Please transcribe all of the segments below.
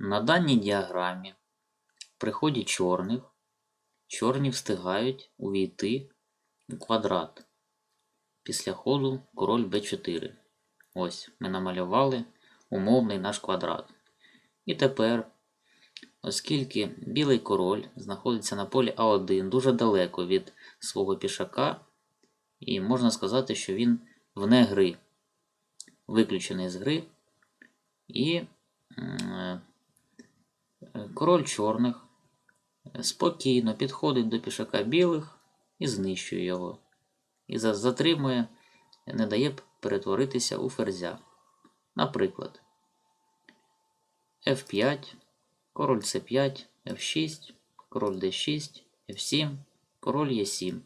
На даній діаграмі при ході чорних чорні встигають увійти у квадрат після ходу король b4. Ось ми намалювали умовний наш квадрат. І тепер, оскільки білий король знаходиться на полі А1 дуже далеко від свого пішака, і можна сказати, що він вне гри, виключений з гри, і король чорних спокійно підходить до пішака білих і знищує його. І затримує, не дає перетворитися у ферзя. Наприклад, F5, король C5, F6, король D6, F7, король E7.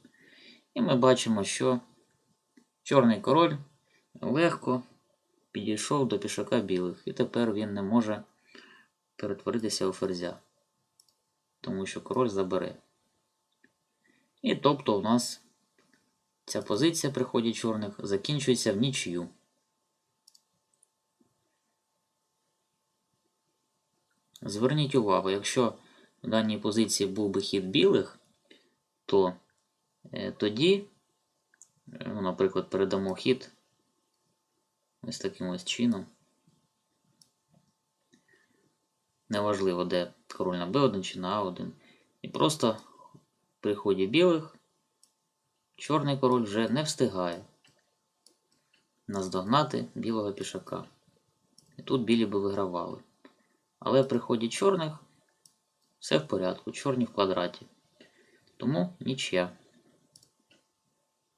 І ми бачимо, що чорний король легко підійшов до пішака білих, і тепер він не може перетворитися у ферзя, тому що король забере. І тобто у нас ця позиція при ході чорних закінчується в нічию. Зверніть увагу, якщо в даній позиції був би хід білих, то е, тоді, е, ну, наприклад, передамо хід ось таким ось чином. Неважливо, де король на b1 чи на a1. І просто при ході білих чорний король вже не встигає наздогнати білого пішака. І тут білі би вигравали. Але при ході чорних все в порядку, чорні в квадраті. Тому нічия.